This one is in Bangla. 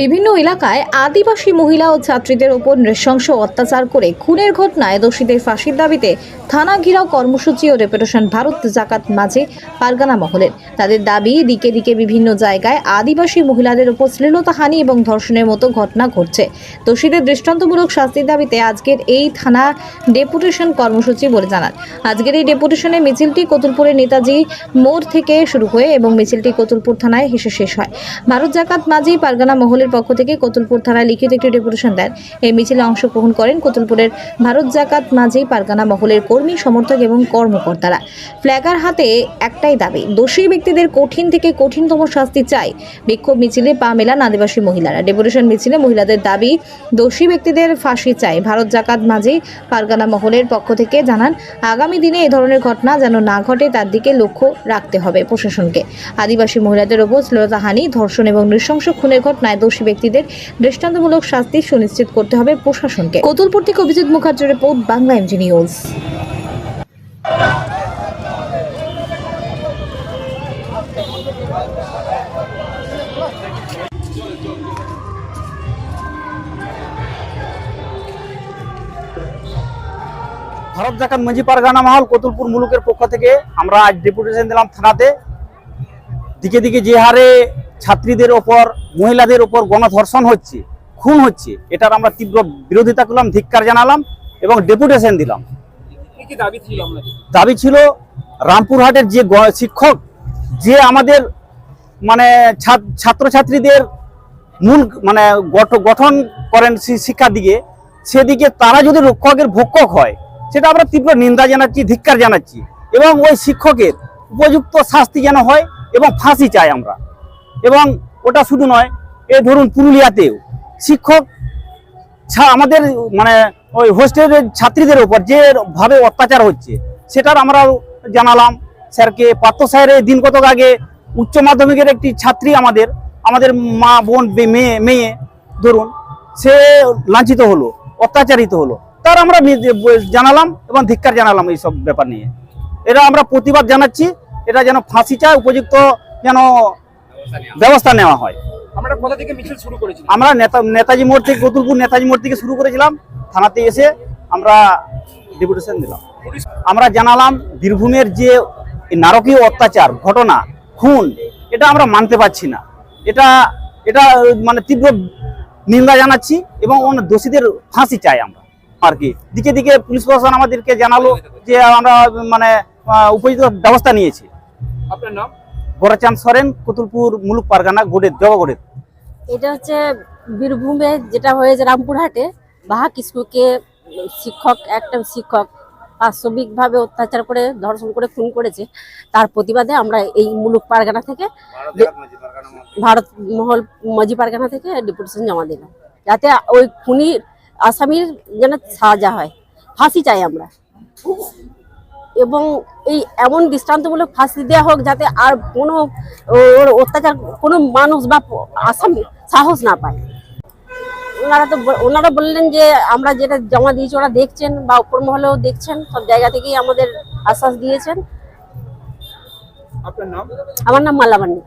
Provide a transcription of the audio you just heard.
বিভিন্ন এলাকায় আদিবাসী মহিলা ও ছাত্রীদের উপর নৃশংস অত্যাচার করে খুনের ঘটনায় দোষীদের ফাঁসির দাবিতে থানা ঘিরাও কর্মসূচি ও রেপুটেশন ভারত জাকাত মাঝে পারগানা মহলের। তাদের দাবি, দিকে দিকে বিভিন্ন জায়গায় আদিবাসী মহিলাদের উপর শ্লীলতাহানি এবং ধর্ষণের মতো ঘটনা ঘটছে। দোষীদের দৃষ্টান্তমূলক শাস্তির দাবিতে আজকের এই থানা ডেপুটেশন কর্মসূচি বলে জানান। আজকের এই ডেপুটেশনে মিছিলটি কতুলপুরের নেতাজি মোড় থেকে শুরু হয়ে এবং মিছিলটি কতুলপুর থানায় হেসে শেষ হয়। ভারত জাকাত মাঝি পারগানা মহলের পক্ষ থেকে কতুলপুর থানায় লিখিত একটি ডেপুটেশন দেন। এই মিছিলে অংশগ্রহণ করেন কতুলপুরের ভারত জাকাত মাঝি পারগানা মহলের কর্মী, সমর্থক এবং কর্মকর্তারা। ফ্ল্যাগার হাতে একটাই দাবি, দোষী ব্যক্তিদের কঠিন থেকে কঠিনতম শাস্তি চাই। বিক্ষোভ মিছিলে পা মেলান আদিবাসী মহিলারা। ডেপুটেশন মিছিলে মহিলাদের দাবি, দোষী ব্যক্তিদের ফাঁসি চাই। ভারত জাকাত মাঝি পারগানা মহলের পক্ষ থেকে জানান, আগামী দিনে এ ধরনের ঘটনা যেন না ঘটে তার দিকে লক্ষ্য রাখতে হবে প্রশাসনকে। আদিবাসী মহিলাদের ওপর শ্লীলতাহানি ধর্ষণ এবং নৃশংস খুনের ঘটনায় দোষী ব্যক্তিদের দৃষ্টান্তমূলক শাস্তি সুনিশ্চিত করতে হবে প্রশাসনকে। কতুলপুর থেকে অভিজিৎ মুখার্জির report, Bangla MG news Bharat জাকাত মঞ্জি পারগানা মহল কতুলপুর মুলুকের পক্ষ থেকে আমরা আজ ডেপুটেশন দিলাম থানাতে। দিকে দিকে যে হারে ছাত্রীদের ওপর মহিলাদের ওপর গণধর্ষণ হচ্ছে খুন হচ্ছে এটার আমরা তীব্র বিরোধিতা করলাম ধিক্কার জানালাম এবং ডেপুটেশন দিলাম। দাবি ছিল রামপুরহাটের যে শিক্ষক যে আমাদের মানে ছাত- ছাত্রছাত্রীদের মূল মানে গঠন করেন শি- শিক্ষার দিকে সেদিকে তারা যদি রক্ষকের ভক্ষক হয় সেটা আমরা তীব্র নিন্দা জানাচ্ছি ধিক্কার জানাচ্ছি এবং ওই শিক্ষকের উপযুক্ত শাস্তি যেন হয় এবং ফাঁসি চাই আমরা। এবং ওটা শুধু নয় এই ধরুন পুরুলিয়াতেও শিক্ষক ছা- আমাদের মানে ওই হোস্টেলের ছাত্রীদের ওপর যে ভাবে অত্যাচার হচ্ছে, সেটার আমরা জানালাম। স্যারকে পার্থ স্যারের দিন কতক আগে উচ্চ মাধ্যমিকের একটি ছাত্রী আমাদের আমাদের মা, বোন, মেয়ে মেয়ে, ধরুন, সে লাঞ্ছিত হলো, অত্যাচারিত হলো। তার আমরা জানালাম এবং ধিক্কার জানালাম এইসব ব্যাপার নিয়ে। এটা আমরা প্রতিবাদ জানাচ্ছি। এটা যেন ফাঁসি চায় উপযুক্ত যেন ব্যবস্থা নেওয়া হয়। আমরা কোথা থেকে মিছিল শুরু করেছিলাম? আমরা নেতা নেতাজি মোড় থেকে কতুলপুর নেতাজি মোড় থেকে শুরু করেছিলাম। থানাতে এসে আমরা ডেপুটেশন দিলাম আমরা জানালাম বীরভূমের যে নারকীয় অত্যাচার ঘটনা খুন এটা আমরা মানতে পারছি না। এটা এটা মানে তীব্র নিন্দা জানাচ্ছি এবং অন্য দোষীদের ফাঁসি চাই আমরা আর কি। দিকে দিকে পুলিশ প্রশাসন আমাদেরকে জানালো যে আমরা মানে উপযুক্ত ব্যবস্থা নিয়েছি। আপনার নাম? গোরাচাঁদ সরেন কতুলপুর মুলুক পারগানা গোডের জগাগড়ের এটা হচ্ছে বীরভূমে যেটা হয়েছে রামপুরহাটে বাহাক স্কুলকে শিক্ষক একটা শিক্ষক পাশবিকভাবে অত্যাচার করে ধর্ষণ করে খুন করেছে। তার প্রতিবাদে আমরা এই মুলুক পারগানা থেকে ভারত মহল মজি পারগানা থেকে ডেপুটেশন জমা দিলাম। যাতে ওই খুনি আসামির যেন সাজা হয়। ফাঁসি চাই আমরা। এবং এই এমন দৃষ্টান্তমূলক ফাঁসি দেওয়া হোক যাতে আর কোনো ওর অত্যাচার কোনো মানুষ বা আসামি সাহস না পায়। ওনারা তো ওনারা বললেন যে আমরা যেটা জমা দিয়েছি ওরা দেখছেন বা উপর মহলেও দেখছেন সব জায়গা থেকেই আমাদের আশ্বাস দিয়েছেন। আমার নাম মালাবানি